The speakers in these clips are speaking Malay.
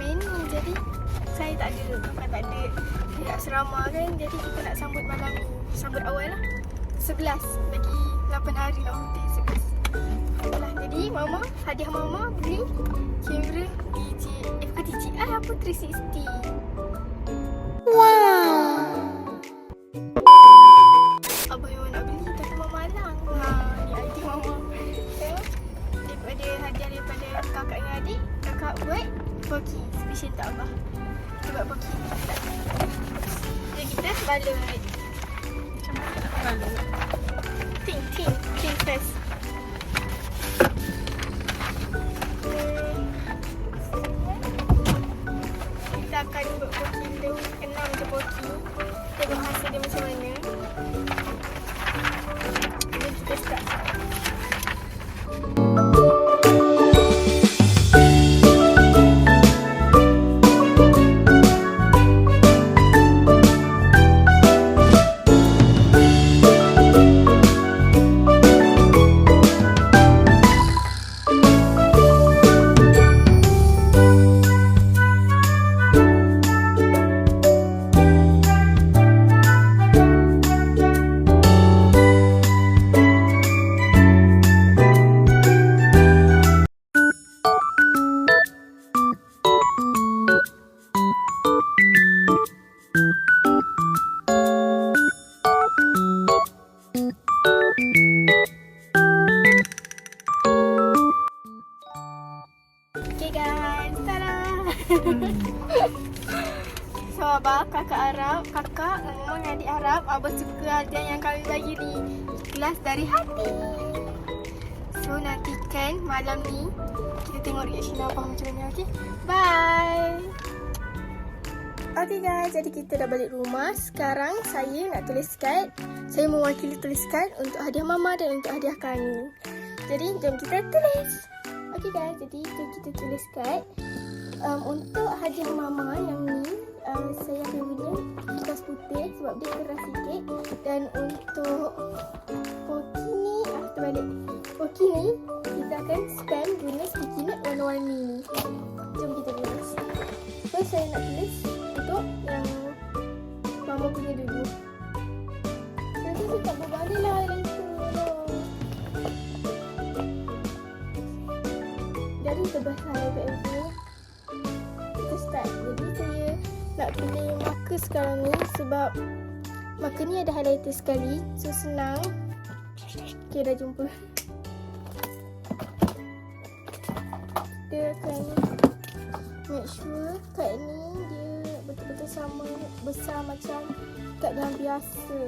19 Mei ni. Jadi saya tak ada, bukan tak ada di asrama kan. Jadi kita nak sambut malam. Sambut awal lah. 11 bagi 8 hari nak putih 11. Itulah. Jadi mama, hadiah mama beli kamera DJ, eh bukan DJI apa 360. Balut. Macam mana nak balut? so abah, kakak Arab, kakak dan mama dengan adik Arab Abah suka hadiah yang kami bagi ni Kelas dari hati. So nantikan malam ni Kita tengok reaction abah macam mana, okay? Bye! Okay guys, jadi kita dah balik rumah. Sekarang saya nak tulis kad Saya mewakili tulis kad untuk hadiah mama dan untuk hadiah kami. Jadi jom kita tulis. Okay guys, jadi tu kita tulis kad um, Untuk hadiah mama yang ni um, Saya guna kertas putih sebab dia keras sikit. Dan untuk Poki ni, ah terbalik Poki ni, kita akan spam guna sticky note warna-warni. Ni Jom kita tulis. First saya nak tulis untuk yang Mama punya dulu. Nanti saya tak berbalik lah highlighter lah Jadi tebas highlighter itu Start Jadi saya nak pilih marker sekarang ni Sebab marker ni ada highlighter sekali. So senang. Okay dah jumpa. Kita akan make sure kad ni dia betul-betul sama besar macam kad yang biasa.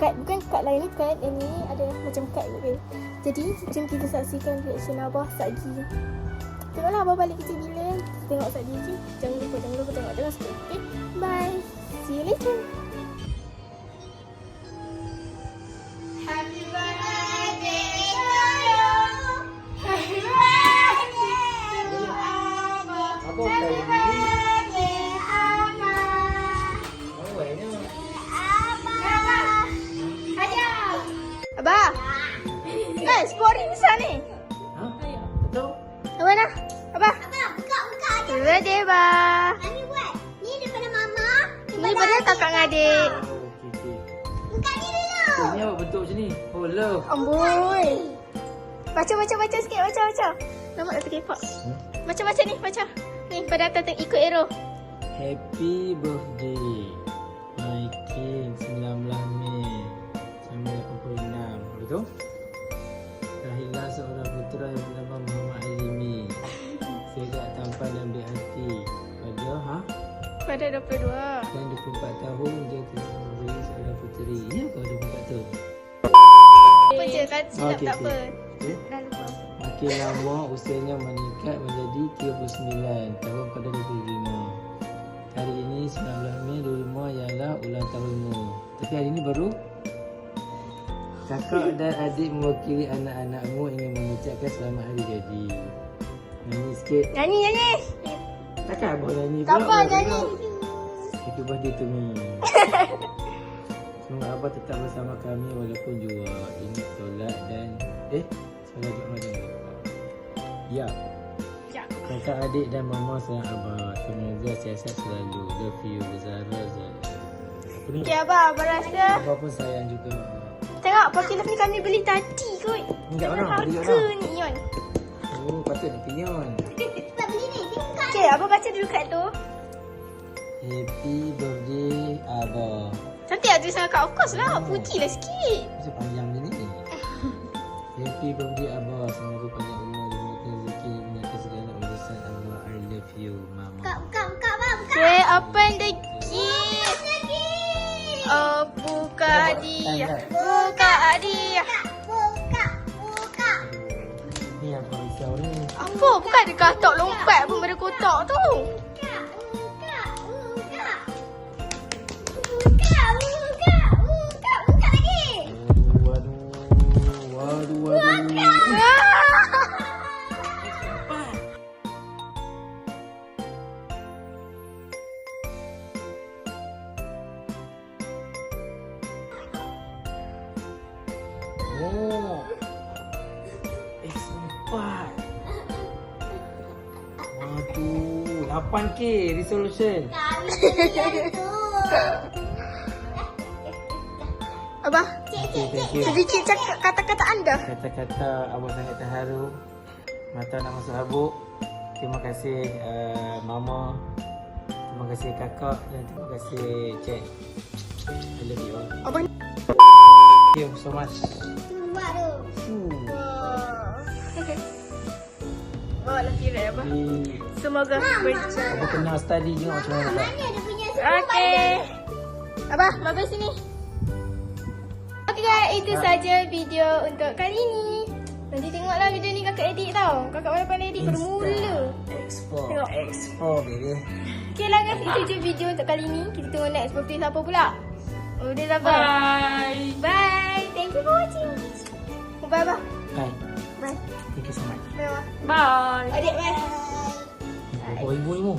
kad bukan kad lain ni kad yang ni ada macam kad juga jadi jom kita saksikan reaction Abah Sakji tengoklah Abah balik kecil bila. Tengok Sakji je. Jangan lupa jangan lupa tengok jangan lupa okay? bye. See you later. Ni pada kakak dengan adik. Okey, okey. Buka ni dulu. Oh, ini apa bentuk macam ni? Oh, love. Amboi. Baca, baca, baca sikit. Baca, baca. Nama tak terkepak. Hmm? Baca, baca ni. Baca. Ni, pada atas tu ikut arrow. Happy birthday. My king 19 Mei 1986. Betul? Lahirlah seorang putera yang bernama Muhammad Alimi. Segak tampan dan baik hati. Pada ha? Pada 22. Dan 24 tahun dia telah memberi seorang puteri. Ini apa 24 tahun? Apa je, kan silap Okey, tak okey. apa. Okay. Dah lupa. Makin lama usianya meningkat menjadi 39 tahun pada 25. Hari ini 19 Mei 25 ialah ulang tahunmu. Tapi hari ini baru kakak dan adik mewakili anak-anakmu ingin mengucapkan selamat hari jadi. Nyanyi sikit. Nyanyi, nyanyi. Takkan abang nyanyi Tak pula, apa, abang nyanyi. Happy birthday to me. Semoga abah tetap bersama kami walaupun jua. Ingat solat dan... Eh? Solat Jumat dan Ya. Ya. Kakak adik dan mama sayang abah. Semoga siasat selalu. Love you. Zara Zara. Apa ni? Okey, Abah. Abah rasa. Abah pun sayang juga. Tengok, pakai ni kami beli tadi kot. Enggak mana? Beli ni, Yon. Oh, patut nak pinyon. Sebab beli ni. Okey, Abah baca dulu kat tu. Happy birthday abah. Cantik lah tulisan kat Of course lah. Putih lah sikit. Macam panjang ni ni. Happy birthday Abah. Semoga panjang umur berkah rezeki menyertai segala urusan Abah. I love you, Mama. Buka, buka, buka, abang. Buka. Okay, open the gift. Oh, buka hadiah. Buka hadiah. Buka, buka. Ni yang kau risau ni. Apa? Bukan ada katak lompat pun pada kotak tu. 8K resolution. Kami beli tu. Abah, sedikit cakap kata-kata anda. Kata-kata abang sangat terharu. Mata nak masuk habuk. Terima kasih uh, mama. Terima kasih kakak dan terima kasih cik. I love you all. Abang Thank you so much. Di, Semoga berjaya. abang kena study juga macam mana? Mana dia punya Okey. Abah, bagus sini. Okey guys, itu saja video untuk kali ini. Nanti tengoklah video ni kakak edit tau. Kakak mana pandai edit bermula. Expo. Tengok. Expo baby. Okey lah guys, itu je video untuk kali ni. Kita tengok next birthday siapa pula. Oh, dia siapa? Bye. Bye. Thank you for watching. Oh, bye bye. Bye. Bye. Thank you so much. Bye. Bye. Adik bye. Oh, ibu ibu.